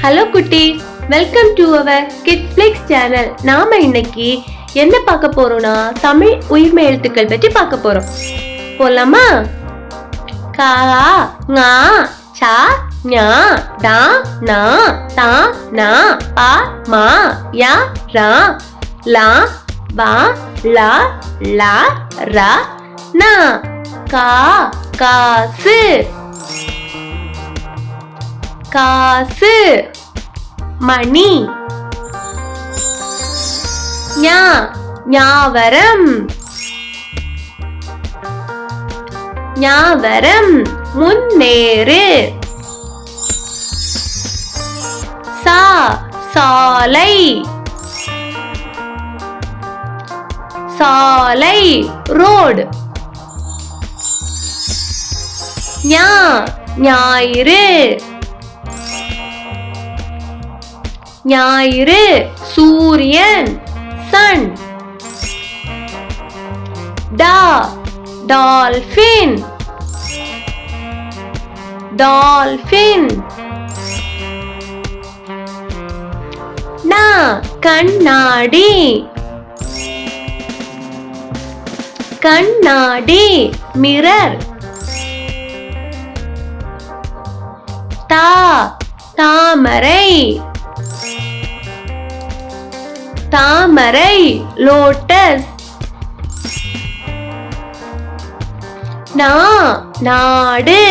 Hello குட்டி welcome to our kids flix channel நாம இன்னைக்கு என்ன பார்க்க போறோம்னா தமிழ் உயிர்மை எழுத்துக்கள் பற்றி பார்க்க போறோம். போலாமா? கா ஞா சா ஞா டா நா தா நா பா மா யா ரா லா வா லா லா ரா நா கா காசு காசு. மணி. ஞா ஞாவரம். ஞாவரம் முன்னேறு. சா சாலை. சாலை ரோடு. ஞா ஞாயிறு. ஞாயிறு சூரியன் சன். டா டால்ஃபின். டால்ஃபின். நா கண்ணாடி. கண்ணாடி மிரர். தா தாமரை. தாமரை லோட்டஸ் நா நாடு.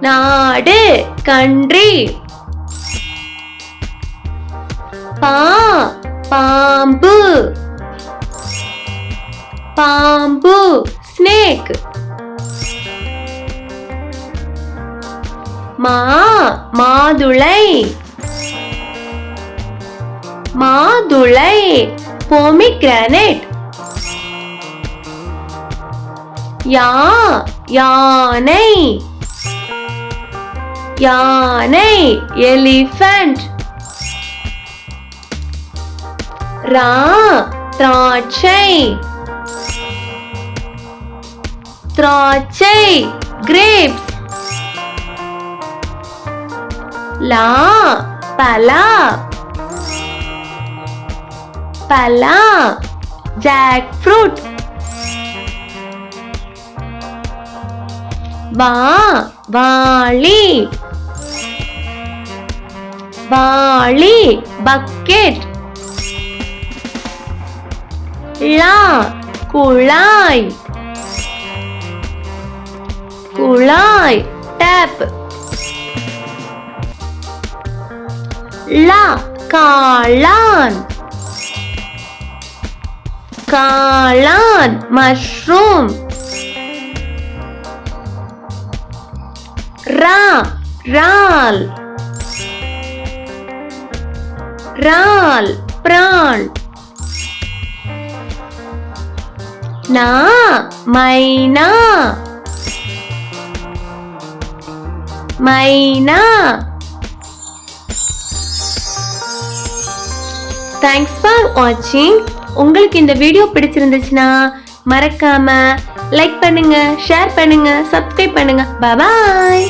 நாடு கண்ட்ரி பா பாம்பு. பாம்பு ஸ்னேக் மா மாதுளை. மாதுளை பொமிக்ரானேட். யா யானை. யானை எலிஃபண்ட். ரா திராட்சை. திராட்சை கிரேப்ஸ். லா பலா. பழம் ஜாக் ஃப்ரூட் வா வாளி. வாளி பக்கெட் லா குழாய். குழாய் டேப் லா காளான். Kalan mushroom. Ra, ral. Ral, pran. Na, maina. Maina. Thanks for watching. உங்களுக்கு இந்த வீடியோ பிடிச்சிருந்துச்சுன்னா மறக்காம லைக் பண்ணுங்க ஷேர் பண்ணுங்க சப்ஸ்கிரைப் பண்ணுங்க. பாய்